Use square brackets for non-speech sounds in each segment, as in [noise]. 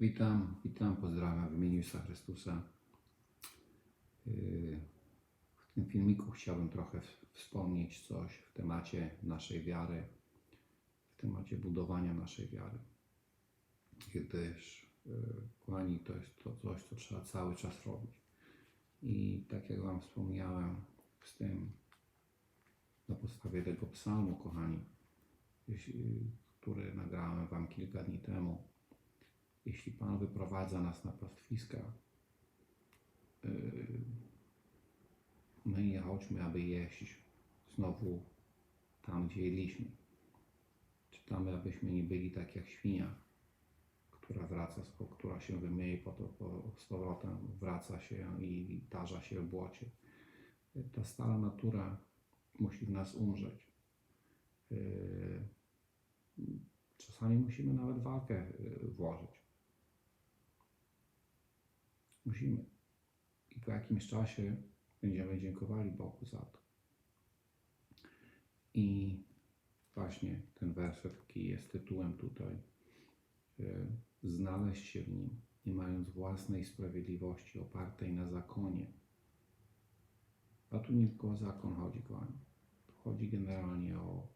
Witam, witam, pozdrawiam w imieniu Jezusa Chrystusa. Yy, W tym filmiku chciałbym trochę wspomnieć coś w temacie naszej wiary, w temacie budowania naszej wiary. Gdyż, yy, kochani, to jest to coś, co trzeba cały czas robić. I tak jak Wam wspomniałem, z tym na podstawie tego psalmu, kochani, jeśli- który nagrałem Wam kilka dni temu, jeśli Pan wyprowadza nas na pastwiska, yy, my nie chodźmy, aby jeść znowu tam, gdzie jedliśmy. Czytamy, abyśmy nie byli tak jak świnia, która wraca, która się wymyje, po to po, z powrotem wraca się i tarza się w błocie. Ta stara natura musi w nas umrzeć. Yy, Czasami musimy nawet walkę yy, włożyć. Musimy. I po jakimś czasie będziemy dziękowali Bogu za to. I właśnie ten werset, taki jest tytułem tutaj. y, Znaleźć się w nim, nie mając własnej sprawiedliwości opartej na zakonie. A tu nie tylko o zakon chodzi, kochani. Tu chodzi generalnie o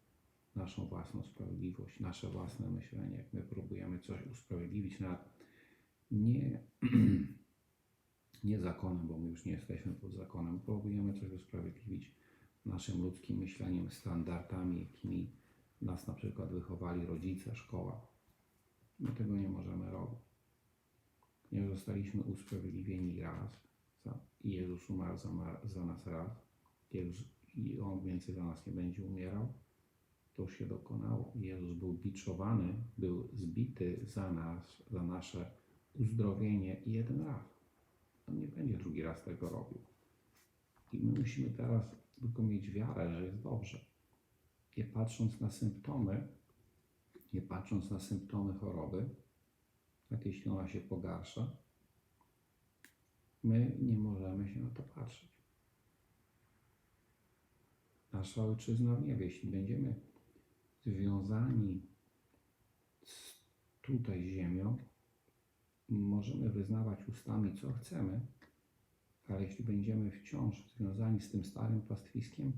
naszą własną sprawiedliwość, nasze własne myślenie. Jak my próbujemy coś usprawiedliwić na nie [clears throat] nie zakonem, bo my już nie jesteśmy pod zakonem. Próbujemy coś usprawiedliwić naszym ludzkim myśleniem, standardami, jakimi nas na przykład wychowali rodzice, szkoła. My tego nie możemy robić. Nie zostaliśmy usprawiedliwieni raz i Jezus umarł za, za nas raz Jezus, i On więcej za nas nie będzie umierał. To się dokonało. Jezus był biczowany, był zbity za nas, za nasze uzdrowienie jeden raz. Nie będzie drugi raz tego robił. I my musimy teraz tylko mieć wiarę, że jest dobrze. Nie patrząc na symptomy, nie patrząc na symptomy choroby, nawet jeśli ona się pogarsza, my nie możemy się na to patrzeć. Nasza ojczyzna w niebie, jeśli będziemy związani z tutaj ziemią, możemy wyznawać ustami, co chcemy, ale jeśli będziemy wciąż związani z tym starym pastwiskiem,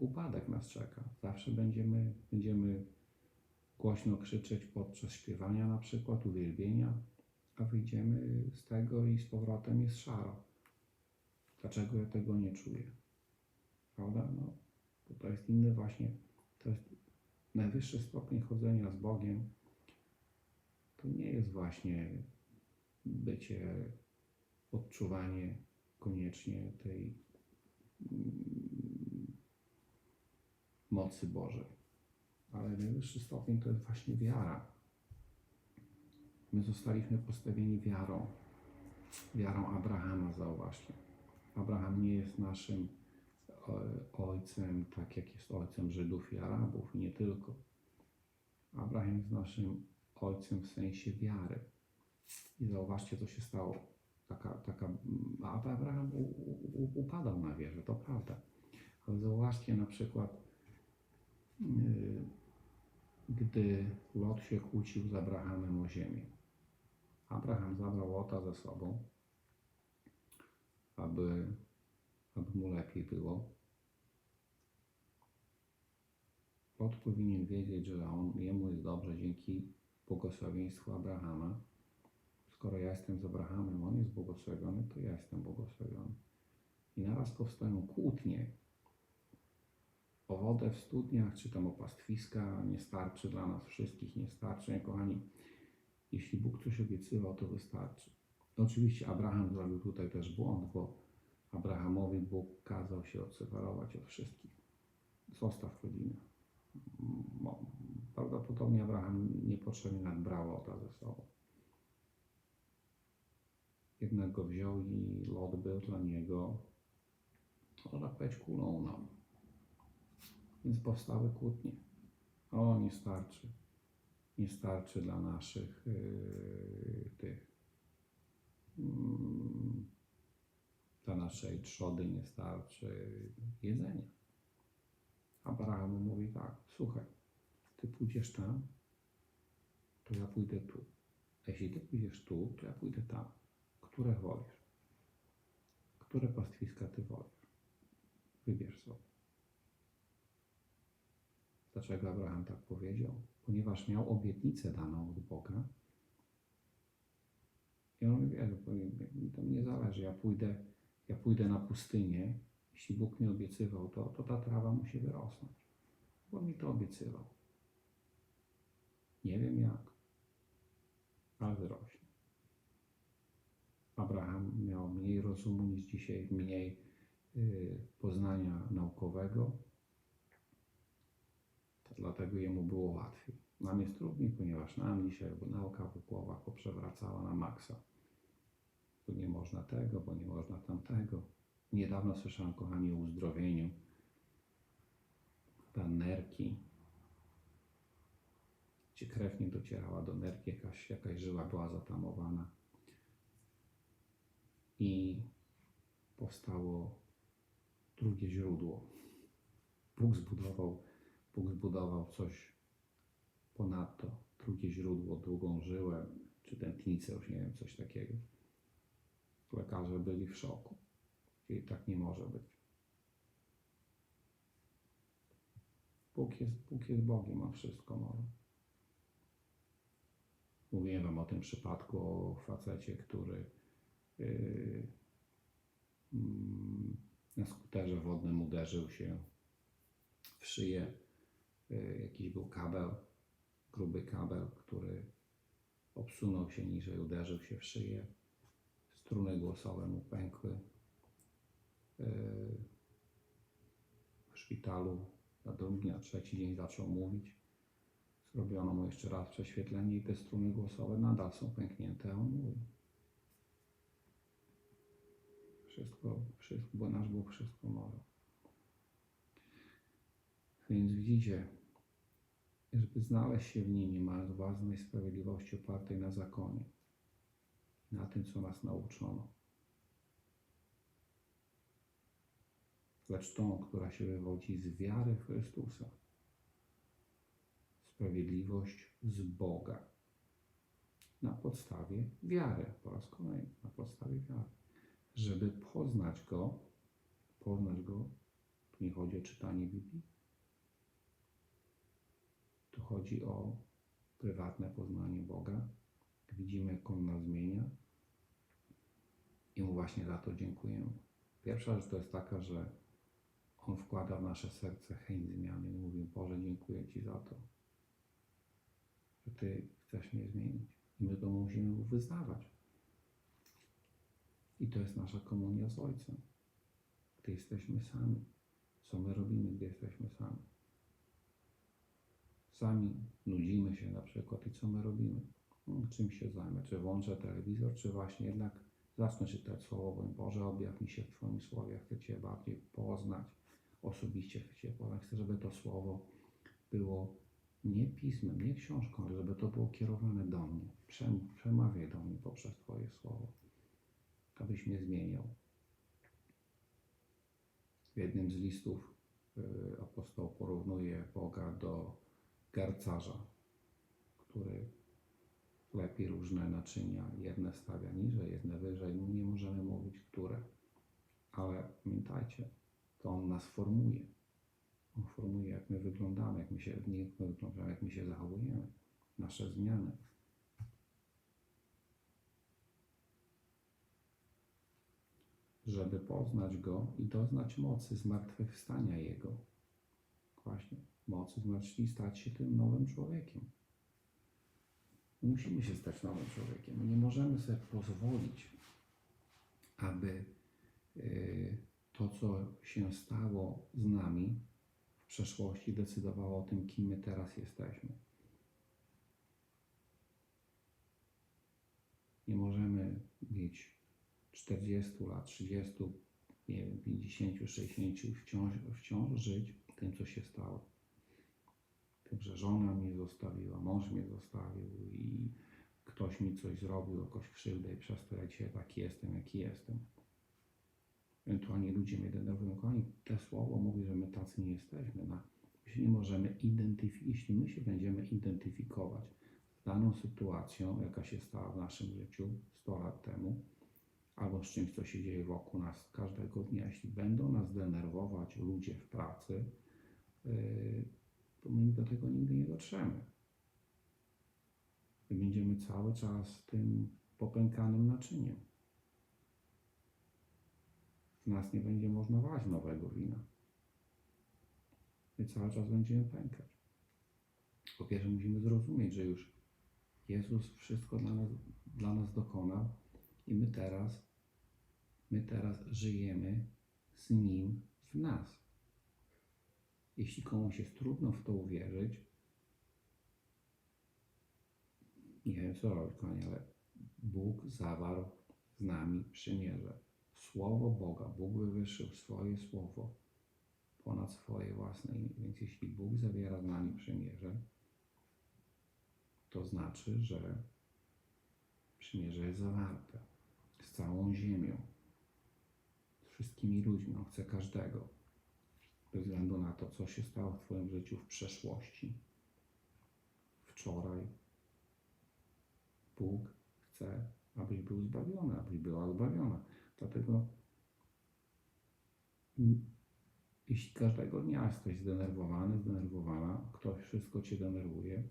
upadek nas czeka. Zawsze będziemy, będziemy głośno krzyczeć podczas śpiewania, na przykład uwielbienia, a wyjdziemy z tego i z powrotem jest szaro. Dlaczego ja tego nie czuję? Prawda? No, bo to jest inny właśnie, to jest najwyższy stopień chodzenia z Bogiem, to nie jest właśnie bycie, odczuwanie koniecznie tej mm, mocy Bożej. Ale najwyższy stopień to jest właśnie wiara. My zostaliśmy postawieni wiarą. Wiarą Abrahama, zauważcie. Abraham nie jest naszym e, ojcem, tak jak jest ojcem Żydów i Arabów, i nie tylko. Abraham jest naszym ojcem w sensie wiary. I zauważcie, co się stało. Taka, taka, a Abraham u, u, upadał na wierze, to prawda. Ale zauważcie na przykład, yy, gdy Lot się kłócił z Abrahamem o ziemię. Abraham zabrał Lota ze sobą, aby, aby mu lepiej było. Lot powinien wiedzieć, że on, jemu jest dobrze dzięki błogosławieństwu Abrahama. Skoro ja jestem z Abrahamem, on jest błogosławiony, to ja jestem błogosławiony. I naraz powstają kłótnie o wodę w studniach, czy tam o pastwiska, nie starczy dla nas wszystkich, nie starczy. Nie, kochani, jeśli Bóg coś obiecywał, to wystarczy. Oczywiście Abraham zrobił tutaj też błąd, bo Abrahamowi Bóg kazał się odseparować od wszystkich. Zostaw rodzinę. Prawdopodobnie Abraham niepotrzebnie nadbrał Lota ze sobą. Jednak go wziął i Lot był dla niego, można powiedzieć, kulą nam. Więc powstały kłótnie. O, nie starczy. Nie starczy dla naszych yy, tych, mm, dla naszej trzody nie starczy jedzenia. Abraham mówi tak, słuchaj, ty pójdziesz tam, to ja pójdę tu. A jeśli ty pójdziesz tu, to ja pójdę tam. Które wolisz? Które pastwiska ty wolisz? Wybierz sobie. Dlaczego Abraham tak powiedział? Ponieważ miał obietnicę daną od Boga. I on mówi, mi to nie zależy, ja pójdę, ja pójdę na pustynię, jeśli Bóg mi obiecywał to, to ta trawa musi wyrosnąć. Bo mi to obiecywał. Nie wiem jak, ale wyrośnie. Abraham miał mniej rozumu niż dzisiaj, mniej y, poznania naukowego, dlatego jemu było łatwiej. Nam jest trudniej, ponieważ nam dzisiaj bo nauka w głowach poprzewracała na maksa. Tu nie można tego, bo nie można tamtego. Niedawno słyszałem, kochani, o uzdrowieniu. Ta gdzie krew nie docierała do nerki, jakaś, jakaś żyła była zatamowana. I powstało drugie źródło. Bóg zbudował, Bóg zbudował coś ponadto, drugie źródło, drugą żyłę, czy tętnicę, już nie wiem, coś takiego. Lekarze byli w szoku. I tak nie może być. Bóg jest, Bóg jest Bogiem, a wszystko może. Mówiłem wam o tym przypadku o facecie, który yy, mm, na skuterze wodnym uderzył się w szyję. Yy, jakiś był kabel, gruby kabel, który obsunął się niżej, uderzył się w szyję. Struny głosowe mu pękły. Yy, w szpitalu na drugi, na trzeci dzień zaczął mówić. Zrobiono mu jeszcze raz prześwietlenie i te struny głosowe nadal są pęknięte, on mówi. Wszystko, wszystko, bo nasz Bóg wszystko może. Więc widzicie, żeby znaleźć się w nim, mając własnej sprawiedliwości opartej na zakonie, na tym, co nas nauczono, lecz tą, która się wywodzi z wiary w Chrystusa. Sprawiedliwość z Boga. Na podstawie wiary, po raz kolejny, na podstawie wiary. Żeby poznać Go, poznać Go, tu nie chodzi o czytanie Biblii, tu chodzi o prywatne poznanie Boga. Widzimy, jak On nas zmienia i Mu właśnie za to dziękujemy. Pierwsza rzecz to jest taka, że on wkłada w nasze serce chęć zmiany i mówi, Boże, dziękuję Ci za to, że Ty chcesz mnie zmienić. I my to musimy wyznawać. I to jest nasza komunia z Ojcem. Gdy jesteśmy sami. Co my robimy, gdy jesteśmy sami? Sami nudzimy się na przykład i co my robimy? Hmm, czym się zajmę? Czy włączę telewizor, czy właśnie jednak zacznę czytać Słowo, bo Boże, objaw mi się w Twoim Słowie, chcę Cię bardziej poznać osobiście chcę poznać. Chcę, żeby to słowo było nie pismem, nie książką, ale żeby to było kierowane do mnie. Przem, przemawiaj do mnie poprzez Twoje słowo, abyś mnie zmieniał. W jednym z listów y, apostoł porównuje Boga do garcarza, który lepi różne naczynia, jedne stawia niżej, jedne wyżej. Nie możemy mówić, które. Ale pamiętajcie, to On nas formuje. Formuje, jak my wyglądamy, jak my się, jak my wyglądamy, jak my się zachowujemy, nasze zmiany. Żeby poznać Go i doznać mocy zmartwychwstania Jego. Właśnie, mocy zmartwychwstania, stać się tym nowym człowiekiem. Musimy się stać nowym człowiekiem. Nie możemy sobie pozwolić, aby yy, to, co się stało z nami w przeszłości, decydowało o tym, kim my teraz jesteśmy. Nie możemy mieć 40 lat, 30, nie wiem, 50, 60 wciąż, wciąż żyć tym, co się stało. Tym, że żona mnie zostawiła, mąż mnie zostawił i ktoś mi coś zrobił, jakoś krzywdę i przez to ja dzisiaj jestem, jaki jestem ewentualnie ludzie mnie denerwują, kochani, te słowo mówi, że my tacy nie jesteśmy. My się nie możemy identyfikować, jeśli my się będziemy identyfikować daną sytuacją, jaka się stała w naszym życiu 100 lat temu, albo z czymś, co się dzieje wokół nas każdego dnia, jeśli będą nas denerwować ludzie w pracy, yy, to my do tego nigdy nie dotrzemy. My będziemy cały czas tym popękanym naczyniem. Z nas nie będzie można wlać nowego wina. My cały czas będziemy pękać. Po pierwsze musimy zrozumieć, że już Jezus wszystko dla nas, dla nas dokonał i my teraz, my teraz żyjemy z Nim w nas. Jeśli komuś jest trudno w to uwierzyć, nie wiem co robić, kochani, ale Bóg zawarł z nami przymierze. Słowo Boga, Bóg wywyższył swoje słowo ponad swoje własne. Więc jeśli Bóg zawiera z nami przymierze, to znaczy, że przymierze jest zawarte z całą ziemią, z wszystkimi ludźmi. On chce każdego, bez względu na to, co się stało w Twoim życiu w przeszłości, wczoraj. Bóg chce, abyś był zbawiony, abyś była zbawiona. Dlatego jeśli każdego dnia jesteś zdenerwowany, zdenerwowana, ktoś wszystko cię denerwuje,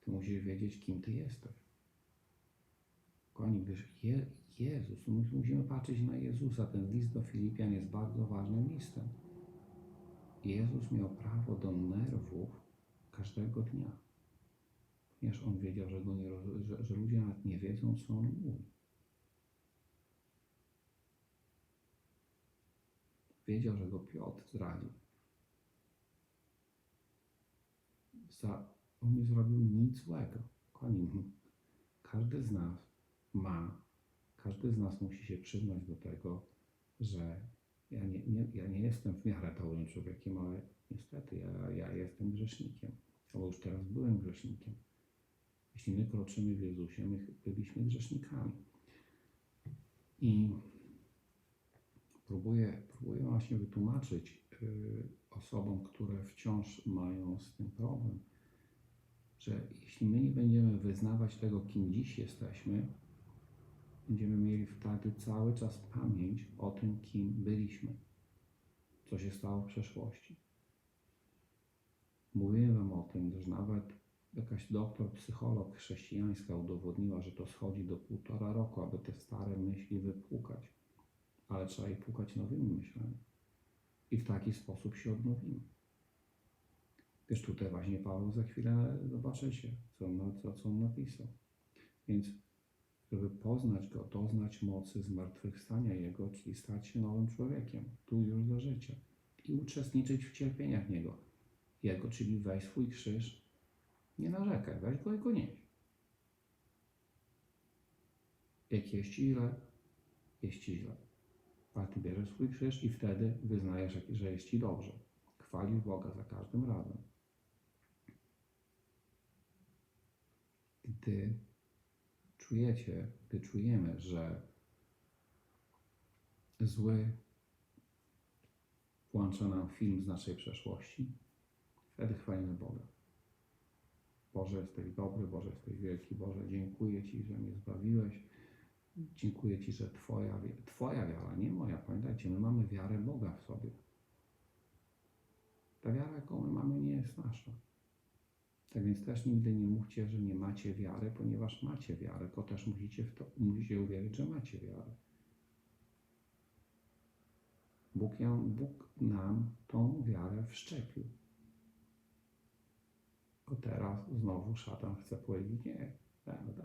to musisz wiedzieć, kim ty jesteś. Kochani, gdyż Je, Jezus, my musimy patrzeć na Jezusa. Ten list do Filipian jest bardzo ważnym listem. Jezus miał prawo do nerwów każdego dnia. Ponieważ on wiedział, że, go nie, że, że ludzie nawet nie wiedzą, co on mówi. Wiedział, że go Piotr. Za, on nie zrobił nic złego. Kochani, każdy z nas ma, każdy z nas musi się przyznać do tego, że ja nie, nie, ja nie jestem w miarę pełnym człowiekiem, ale niestety ja, ja jestem grzesznikiem. Albo już teraz byłem grzesznikiem. Jeśli my kroczymy w Jezusie, my byliśmy grzesznikami. I próbuję, próbuję właśnie wytłumaczyć y, osobom, które wciąż mają z tym problem, że jeśli my nie będziemy wyznawać tego, kim dziś jesteśmy, będziemy mieli wtedy cały czas pamięć o tym, kim byliśmy, co się stało w przeszłości. Mówiłem Wam o tym, że nawet jakaś doktor, psycholog chrześcijańska udowodniła, że to schodzi do półtora roku, aby te stare myśli wypłukać. Ale trzeba je płukać nowymi myślami. I w taki sposób się odnowimy. Wiesz, tutaj właśnie Paweł za chwilę zobaczycie, co on, co, co on napisał. Więc, żeby poznać Go, doznać mocy zmartwychwstania Jego, czyli stać się nowym człowiekiem, tu już za życia. I uczestniczyć w cierpieniach Niego. Jego, czyli weź swój krzyż, nie narzekaj, weź go i go nieś. Jak jest źle, jest źle. A ty bierzesz swój krzyż i wtedy wyznajesz, że jest ci dobrze. Chwalisz Boga za każdym razem. Gdy czujecie, gdy czujemy, że zły włącza nam film z naszej przeszłości, wtedy chwalimy Boga. Boże, jesteś dobry, Boże, jesteś wielki, Boże, dziękuję Ci, że mnie zbawiłeś. Dziękuję Ci, że Twoja, twoja wiara, nie moja. Pamiętajcie, my mamy wiarę Boga w sobie. Ta wiara, jaką my mamy, nie jest nasza. Tak więc też nigdy nie mówcie, że nie macie wiary, ponieważ macie wiarę, tylko też musicie, w to, musicie uwierzyć, że macie wiarę. Bóg, ją, Bóg nam tą wiarę wszczepił. Tylko teraz znowu szatan chce powiedzieć, nie,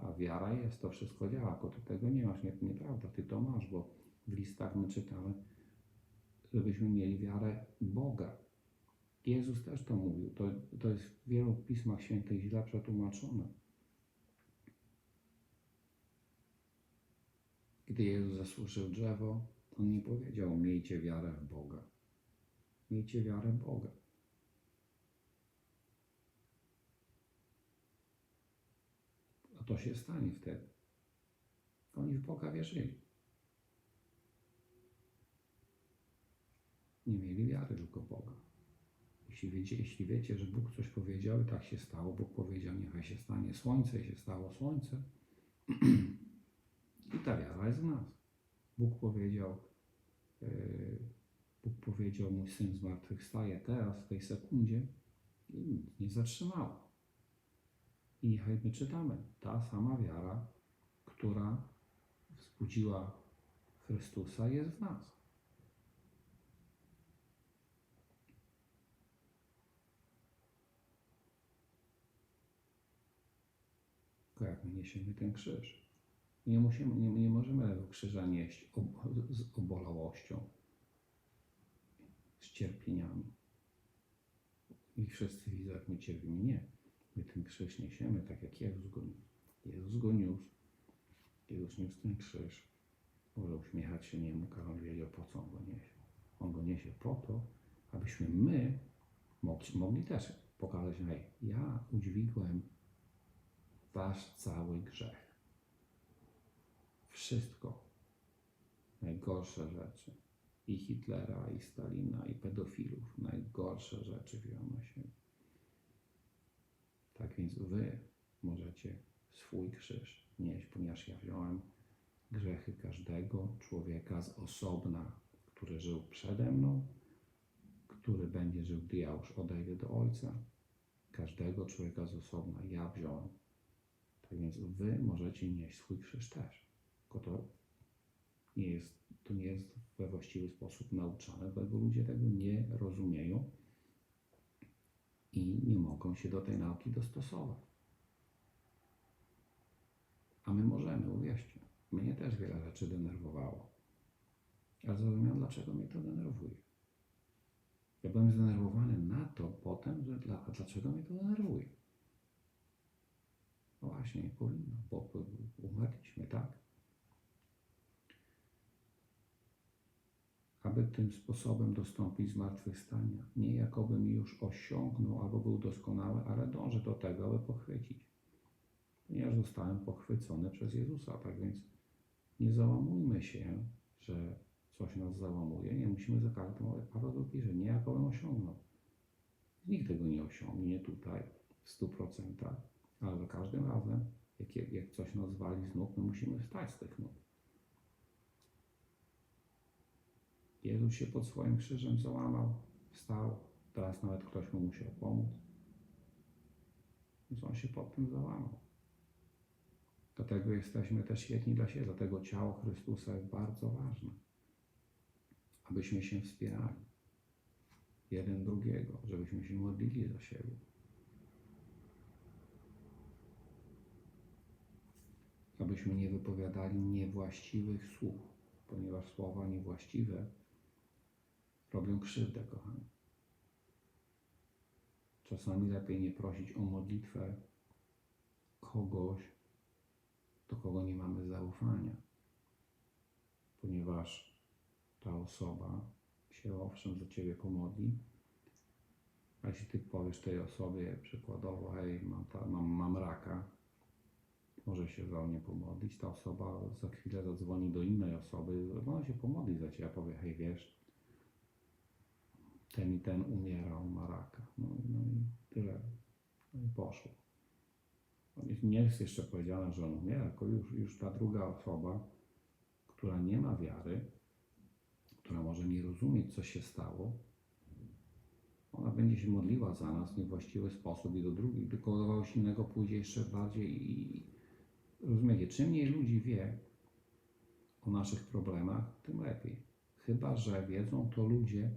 a wiara jest, to wszystko działa, tylko ty tego nie masz, nie, nieprawda, ty to masz, bo w listach my czytamy, żebyśmy mieli wiarę Boga. Jezus też to mówił, to, to jest w wielu pismach świętych źle przetłumaczone. Gdy Jezus zasłużył drzewo, On nie powiedział, miejcie wiarę w Boga. Miejcie wiarę w Boga. A to się stanie wtedy. Oni w Boga wierzyli. Nie mieli wiary tylko Boga. Jeśli wiecie, jeśli wiecie, że Bóg coś powiedział i tak się stało, Bóg powiedział, niechaj się stanie słońce i się stało słońce. [clears throat] I ta wiara jest w nas. Bóg powiedział, yy, Bóg powiedział, mój syn zmartwychwstaje teraz, w tej sekundzie i nic nie zatrzymało. I my czytamy, ta sama wiara, która wzbudziła Chrystusa jest w nas. Tylko jak my niesiemy ten krzyż. Nie, musimy, nie, nie możemy tego krzyża nieść ob, z obolałością, z cierpieniami. I wszyscy widzą, jak my cierpimy. Nie. My ten krzyż niesiemy tak, jak Jezus go. Jezus go niósł. Jezus niósł ten krzyż. Może uśmiechać się niemu, Karol wiedział, po co on go niesie. On go niesie po to, abyśmy my mogli, mogli też pokazać, hej, ja udźwigłem wasz cały grzech. Wszystko. Najgorsze rzeczy. I Hitlera, i Stalina, i pedofilów. Najgorsze rzeczy wziąłem na siebie. Tak więc wy możecie swój krzyż nieść, ponieważ ja wziąłem grzechy każdego człowieka z osobna, który żył przede mną, który będzie żył, gdy ja już odejdę do Ojca. Każdego człowieka z osobna ja wziąłem. Tak więc wy możecie nieść swój krzyż też. Tylko to nie jest, to nie jest we właściwy sposób nauczane, dlatego ludzie tego nie rozumieją i nie mogą się do tej nauki dostosować. A my możemy, uwierzcie. Mnie też wiele rzeczy denerwowało. Ale zrozumiałem, dlaczego mnie to denerwuje. Ja byłem zdenerwowany na to potem, że dla, a dlaczego mnie to denerwuje. No właśnie, nie powinno, bo umarliśmy, tak? Aby tym sposobem dostąpić zmartwychwstania. Nie jakobym już osiągnął albo był doskonały, ale dążę do tego, aby pochwycić. Ponieważ zostałem pochwycony przez Jezusa, tak więc nie załamujmy się, że coś nas załamuje. Nie musimy za każdym, ale Paweł pisze, nie jakobym osiągnął. Nikt tego nie osiągnie tutaj w stu procentach, ale za każdym razem, jak, jak coś nas wali z nóg, my musimy wstać z tych nóg. Jezus się pod swoim krzyżem załamał, wstał, teraz nawet ktoś mu musiał pomóc. Więc on się pod tym załamał. Dlatego jesteśmy też jedni dla siebie, dlatego ciało Chrystusa jest bardzo ważne. Abyśmy się wspierali jeden drugiego, żebyśmy się modlili za siebie. Abyśmy nie wypowiadali niewłaściwych słów, ponieważ słowa niewłaściwe robią krzywdę, kochani. Czasami lepiej nie prosić o modlitwę kogoś, do kogo nie mamy zaufania, ponieważ ta osoba się owszem za ciebie pomodli, a jeśli ty powiesz tej osobie przykładowo, hej, mam, ta, mam, mam raka, może się za mnie pomodlić, ta osoba za chwilę zadzwoni do innej osoby, ona się pomodli za ciebie, powie, hej, wiesz, ten i ten umierał, ma raka. No, no i tyle. No i poszło. Nie jest jeszcze powiedziane, że on umiera, tylko już, już ta druga osoba, która nie ma wiary, która może nie rozumieć, co się stało, ona będzie się modliła za nas w niewłaściwy sposób i do drugich, do kogoś innego pójdzie jeszcze bardziej i rozumiecie, czym mniej ludzi wie o naszych problemach, tym lepiej. Chyba, że wiedzą to ludzie,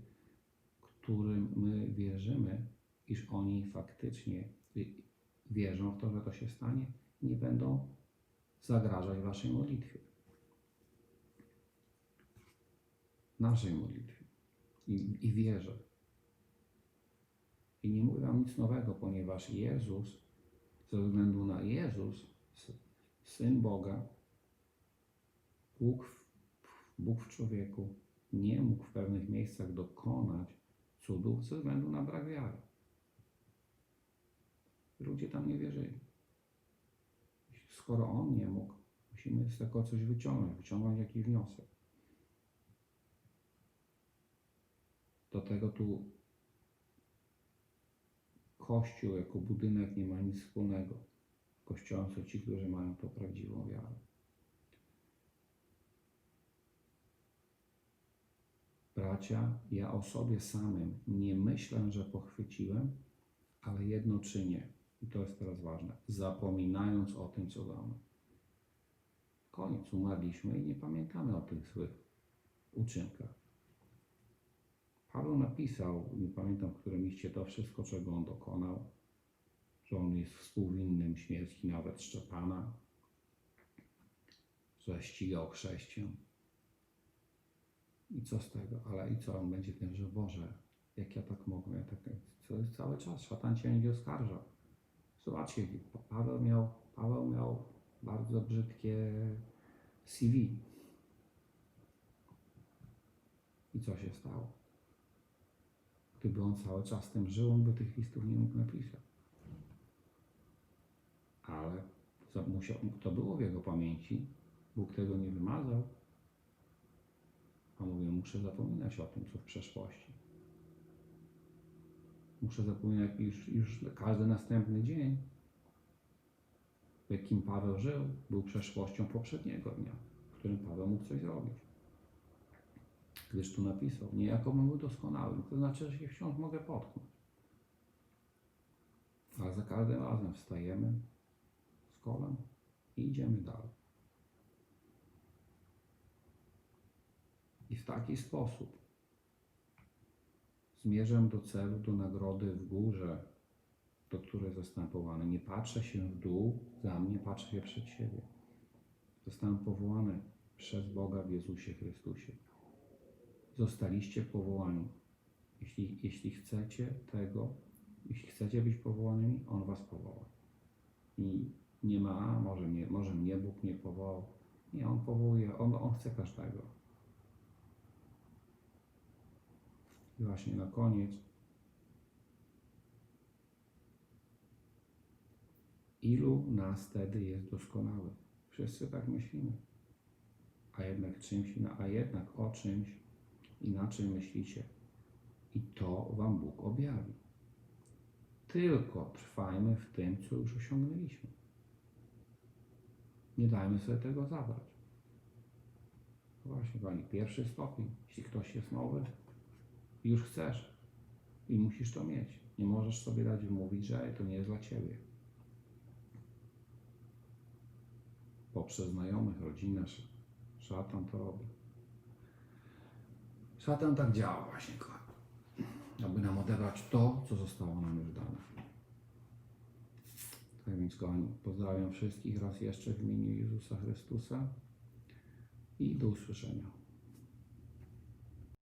którym my wierzymy, iż oni faktycznie wierzą w to, że to się stanie, nie będą zagrażać waszej modlitwie. Naszej modlitwie. I, i wierzę. I nie mówię wam nic nowego, ponieważ Jezus, ze względu na Jezus, Syn Boga, Bóg w, Bóg w człowieku, nie mógł w pewnych miejscach dokonać cudów ze względu na brak wiary. Ludzie tam nie wierzyli. Skoro on nie mógł, musimy z tego coś wyciągnąć, wyciągnąć jakiś wniosek. Do tego tu Kościół jako budynek nie ma nic wspólnego. Kościołem są ci, którzy mają tą prawdziwą wiarę. Bracia, ja o sobie samym nie myślę, że pochwyciłem, ale jedno czynię, i to jest teraz ważne, zapominając o tym, co damy. Koniec, umarliśmy i nie pamiętamy o tych złych uczynkach. Paweł napisał, nie pamiętam w którym liście, to wszystko, czego on dokonał, że on jest współwinnym śmierci nawet Szczepana, że ścigał chrześcijan. I co z tego? Ale i co? On będzie tym, że Boże, jak ja tak mogę? Ja tak, to jest cały czas, szatan cię będzie oskarżał. Zobaczcie, Pa- Paweł miał, Paweł miał bardzo brzydkie CV. I co się stało? Gdyby on cały czas tym żył, on by tych listów nie mógł napisać. Ale musiał, to było w jego pamięci. Bóg tego nie wymazał. A mówię, muszę zapominać o tym, co w przeszłości. Muszę zapominać już, już każdy następny dzień, w jakim Paweł żył, był przeszłością poprzedniego dnia, w którym Paweł mógł coś zrobić. Gdyż tu napisał, nie jakobym był doskonały, to znaczy, że się wciąż mogę potknąć. Ale za każdym razem wstajemy z kolan i idziemy dalej. I w taki sposób zmierzam do celu, do nagrody w górze, do której zostałem powołany. Nie patrzę się w dół za mnie, patrzę się przed siebie. Zostałem powołany przez Boga w Jezusie Chrystusie. Zostaliście powołani. Jeśli, jeśli chcecie tego, jeśli chcecie być powołanymi, On was powoła. I nie ma, może mnie, może mnie Bóg nie powołał. Nie, On powołuje, On, on chce każdego. I właśnie na koniec. Ilu nas wtedy jest doskonałych? Wszyscy tak myślimy. A jednak czymś, a jednak o czymś inaczej myślicie. I to Wam Bóg objawi. Tylko trwajmy w tym, co już osiągnęliśmy. Nie dajmy sobie tego zabrać. Właśnie, Pani, pierwszy stopień. Jeśli ktoś jest nowy, już chcesz i musisz to mieć. Nie możesz sobie dać wmówić, że to nie jest dla Ciebie. Poprzez znajomych, rodzinę, sz- szatan to robi. Szatan tak działa właśnie. Aby nam odebrać to, co zostało nam już dane. Tak więc, kochani, pozdrawiam wszystkich raz jeszcze w imieniu Jezusa Chrystusa i do usłyszenia.